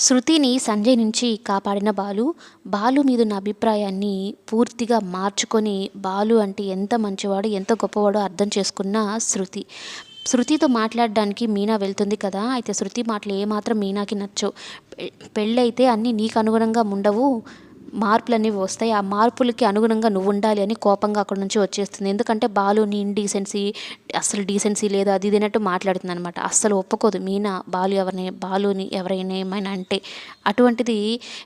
శృతిని సంజయ్ నుంచి కాపాడిన బాలు బాలు మీద ఉన్న అభిప్రాయాన్ని పూర్తిగా మార్చుకొని బాలు అంటే ఎంత మంచివాడు ఎంత గొప్పవాడో అర్థం చేసుకున్న శృతి. శృతితో మాట్లాడడానికి మీనా వెళ్తుంది కదా అయితే శృతి మాటలు ఏమాత్రం మీనాకి నచ్చవు. పె- పెళ్ళైతే అన్నీ నీకు అనుగుణంగా ఉండవు మార్పులు అనేవి వస్తాయి. ఆ మార్పులకి అనుగుణంగా నువ్వు ఉండాలి అని కోపంగా అక్కడ నుంచి వచ్చేస్తుంది. ఎందుకంటే బాలు నీ ఇండీసెన్సీ అస్సలు డీసెన్సీ లేదు అది ఇది అన్నట్టు మాట్లాడుతుంది అనమాట అస్సలు ఒప్పుకోదు. మీనా బాలు ఎవరిని బాలుని ఎవరైనా ఏమైనా అంటే అటువంటిది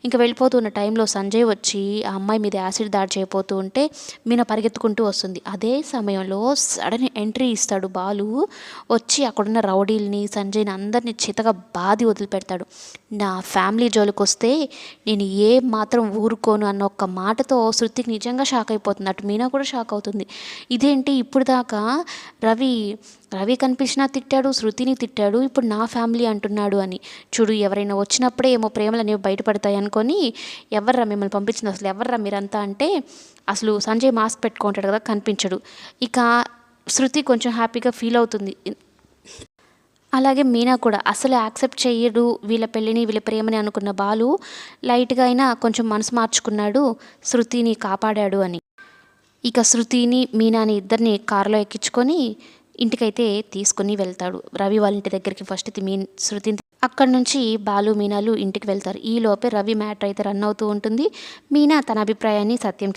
ఇంకా వెళ్ళిపోతున్న టైంలో సంజయ్ వచ్చి ఆ అమ్మాయి మీద యాసిడ్ దాడి చేయబోతూ ఉంటే మీనా పరిగెత్తుకుంటూ వస్తుంది. అదే సమయంలో సడన్ ఎంట్రీ ఇస్తాడు బాలు. వచ్చి అక్కడున్న రౌడీల్ని సంజయ్ని అందరినీ చితగా బాధి వదిలిపెడతాడు. నా ఫ్యామిలీ జోలికి వస్తే నేను ఏ మాత్రం ఊరు ఊరుకోను అన్న ఒక్క మాటతో శృతికి నిజంగా షాక్ అయిపోతుంది. అటు మీనా కూడా షాక్ అవుతుంది. ఇదేంటి? ఇప్పుడు దాకా రవి రవి కనిపించినా తిట్టాడు శృతిని తిట్టాడు ఇప్పుడు నా ఫ్యామిలీ అంటున్నాడు అని. చూడు ఎవరైనా వచ్చినప్పుడే ఏమో ప్రేమలు అనేవి బయటపడతాయి అనుకొని ఎవర్రా మిమ్మల్ని పంపించింది? అసలు ఎవర్రా మీరంతా అంటే అసలు సంజయ్ మాస్క్ పెట్టుకుంటాడు కదా కనిపించడు. ఇక శృతి కొంచెం హ్యాపీగా ఫీల్ అవుతుంది. అలాగే మీనా కూడా అసలు యాక్సెప్ట్ చేయడు వీళ్ళ పెళ్ళిని వీళ్ళ ప్రేమని అనుకున్న బాలు లైట్గా అయినా కొంచెం మనసు మార్చుకున్నాడు శృతిని కాపాడాడు అని. ఇక శృతిని మీనాని ఇద్దరిని కారులో ఎక్కించుకొని ఇంటికైతే తీసుకుని వెళ్తాడు. రవి వాళ్ళ ఇంటి దగ్గరికి ఫస్ట్ మీ శృతిని అక్కడి నుంచి బాలు మీనాలు ఇంటికి వెళ్తారు. ఈ లోపే రవి మ్యాటర్ అయితే రన్ అవుతూ ఉంటుంది. మీనా తన అభిప్రాయాన్ని సత్యం